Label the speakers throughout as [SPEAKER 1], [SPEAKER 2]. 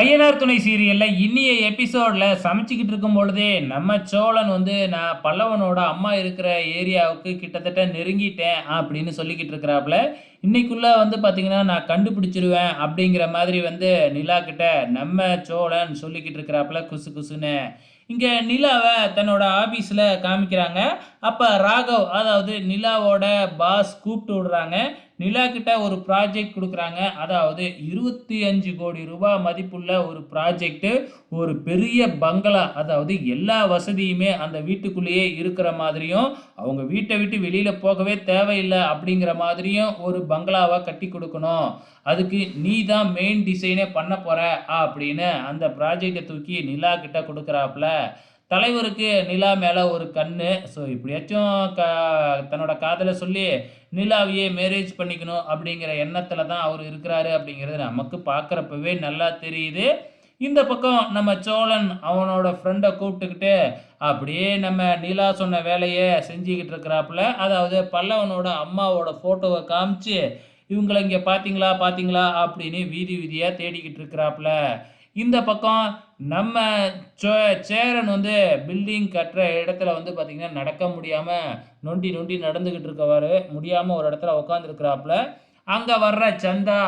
[SPEAKER 1] ஐயனார் துணை சீரியலில் இன்னிய எபிசோடில் சமைச்சிக்கிட்டு இருக்கும் பொழுதே நம்ம சோழன் வந்து நான் பல்லவனோட அம்மா இருக்கிற ஏரியாவுக்கு கிட்டத்தட்ட நெருங்கிட்டேன் அப்படின்னு சொல்லிக்கிட்டு இருக்கிறாப்புல. இன்னைக்குள்ள வந்து பார்த்திங்கன்னா நான் கண்டுபிடிச்சிருவேன் அப்படிங்கிற மாதிரி வந்து நிலா கிட்ட நம்ம சோழன் சொல்லிக்கிட்டு இருக்கிறாப்புல குசு குசுன்னு. இங்கே நிலாவை தன்னோட ஆஃபீஸில் காமிக்கிறாங்க. அப்போ ராகவ் அதாவது நிலாவோட பாஸ் கூப்பிட்டு விடுறாங்க. நிலா கிட்ட ஒரு ப்ராஜெக்ட் கொடுக்குறாங்க. அதாவது இருபத்தி அஞ்சு கோடி ரூபாய் மதிப்புள்ள ஒரு ப்ராஜெக்ட்டு ஒரு பெரிய பங்களா அதாவது எல்லா வசதியுமே அந்த வீட்டுக்குள்ளேயே இருக்கிற மாதிரியும் அவங்க வீட்டை விட்டு வெளியில் போகவே தேவையில்லை அப்படிங்கிற மாதிரியும் ஒரு பங்களாவை கட்டி கொடுக்கணும். அதுக்கு நீ தான் மெயின் டிசைனே பண்ண போகிற அப்படின்னு அந்த ப்ராஜெக்டை தூக்கி நிலா கிட்ட கொடுக்குறாப்புல தலைவருக்கு நிலா மேலே ஒரு கண்ணு. ஸோ இப்படியாச்சும் க தன்னோட காதலை சொல்லி நிலாவையே மேரேஜ் பண்ணிக்கணும் அப்படிங்கிற எண்ணத்தில் தான் அவர் இருக்கிறாரு அப்படிங்கிறது நமக்கு பார்க்குறப்பவே நல்லா தெரியுது. இந்த பக்கம் நம்ம சோழன் அவனோட ஃப்ரெண்டை கூப்பிட்டுக்கிட்டு அப்படியே நம்ம நிலா சொன்ன வேலையை செஞ்சுக்கிட்டு இருக்கிறாப்புல. அதாவது பல்லவனோட அம்மாவோட ஃபோட்டோவை காமிச்சு இவங்களை இங்கே பார்த்தீங்களா பார்த்தீங்களா அப்படின்னு வீதி வீதியாக தேடிக்கிட்டு இருக்கிறாப்புல. இந்த பக்கம் நம்ம சேரன் வந்து பில்டிங் கட்டுற இடத்துல வந்து பார்த்திங்கன்னா நடக்க முடியாமல் நொண்டி நொண்டி நடந்துக்கிட்டு இருக்கவாரு. முடியாமல் ஒரு இடத்துல உட்காந்துருக்குறாப்புல அங்கே வர்ற சந்தா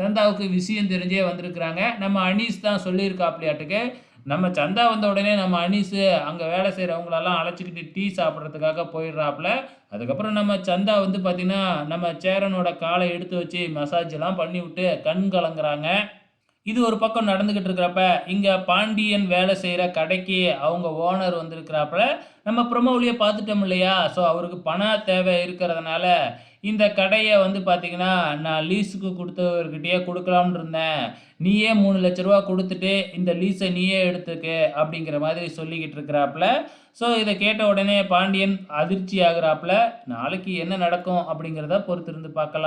[SPEAKER 1] சந்தாவுக்கு விஷயம் தெரிஞ்சே வந்திருக்கிறாங்க. நம்ம அனீஸ் தான் சொல்லியிருக்காப்லையாட்டுக்கு. நம்ம சந்தா வந்த உடனே நம்ம அனீஸு அங்கே வேலை செய்கிறவங்களெல்லாம் அழைச்சிக்கிட்டு டீ சாப்பிட்றதுக்காக போயிடுறாப்புல. அதுக்கப்புறம் நம்ம சந்தா வந்து பார்த்திங்கன்னா நம்ம சேரனோட காலை எடுத்து வச்சு மசாஜ்லாம் பண்ணி விட்டு கண் கலங்குறாங்க. இது ஒரு பக்கம் நடந்துக்கிட்டு இருக்கிறப்ப இங்கே பாண்டியன் வேலை செய்கிற கடைக்கு அவங்க ஓனர் வந்திருக்கிறாப்புல நம்ம ப்ரொமோவிலேயே பார்த்துட்டோம் இல்லையா? ஸோ அவருக்கு பண தேவை இருக்கிறதுனால இந்த கடையை வந்து பார்த்திங்கன்னா நான் லீஸுக்கு கொடுத்தவர்கிட்டயே கொடுக்கலாம்னு இருந்தேன். நீயே மூணு லட்ச ரூபா கொடுத்துட்டு இந்த லீஸை நீயே எடுத்துக்கு அப்படிங்கிற மாதிரி சொல்லிக்கிட்டு இருக்கிறாப்புல. ஸோ இதை கேட்ட உடனே பாண்டியன் அதிர்ச்சி ஆகுறாப்புல நாளைக்கு என்ன நடக்கும் அப்படிங்கிறத பொறுத்திருந்து பார்க்கலாம்.